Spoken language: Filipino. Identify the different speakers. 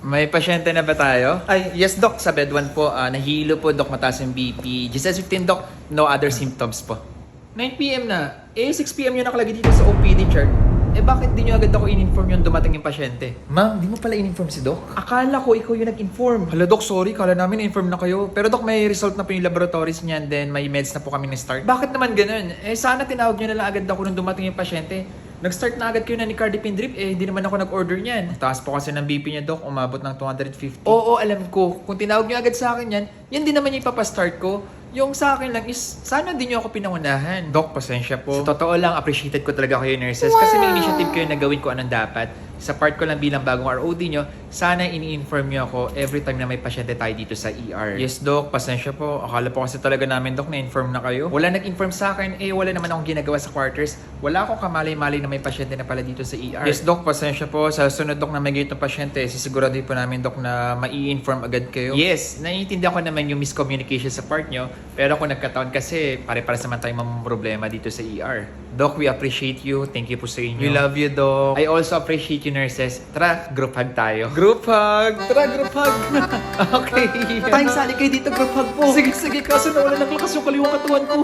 Speaker 1: May pasyente na ba tayo? Ay, yes, Doc. Sa bed 1 po. Ah, nahilo po, Doc. Mataas yung BP. GSS 15, Doc. No other symptoms po. 9pm na. Eh, 6pm yung nakalagay dito sa OPD chart. Eh, bakit di nyo agad ako in-inform yung dumating yung pasyente? Ma'am, di mo pala in-inform si Doc? Akala ko ikaw yung nag-inform. Hala, Doc, sorry. Kala namin in-inform na kayo. Pero, Doc, may result na po yung laboratories niyan. Then, may meds na po kami na-start. Bakit naman ganun? Eh, sana tinawag nyo na lang agad ako nung dumating yung pasyente. Nag-start na agad kayo na ni Cardipin Drip, eh, hindi naman ako nag-order niyan. Taas po kasi ng BP niya, Doc, umabot ng 250. Oo, alam ko. Kung tinawag niyo agad sa akin yan, yan din naman yung ipapastart ko. Yung sa akin lang is, sana din niyo ako pinangunahan. Doc, pasensya po. Sa totoo lang, appreciated ko talaga kayo nurses kasi may initiative kayo na gawin ko anong dapat. Sa part ko lang bilang bagong ROD nyo, sana ini-inform nyo ako every time na may pasyente tayo dito sa ER. Yes, Doc. Pasensya po. Akala po kasi talaga namin, Doc, na-inform na kayo. Wala nag-inform sa akin. Eh, wala naman akong ginagawa sa quarters. Wala akong kamalay-malay na may pasyente na pala dito sa ER. Yes, Doc. Pasensya po. Sa sunod, Doc, na may ganito pasyente, sisiguraduhin po namin, Doc, na mai-inform agad kayo. Yes, naiintindihan ko naman yung miscommunication sa part nyo. Pero kung nagkataon kasi, pare-pares naman tayong mamang problema dito sa ER. Doc, we appreciate you. Thank you po sa inyo. We love you, Doc. I also appreciate you, nurses. Tara, group hug tayo. Group hug! Tara, group hug! okay. Tayo, sali kayo dito, group hug po. Sige, sige. Kaso nawala ng lakas yung kaliwang katawan ko.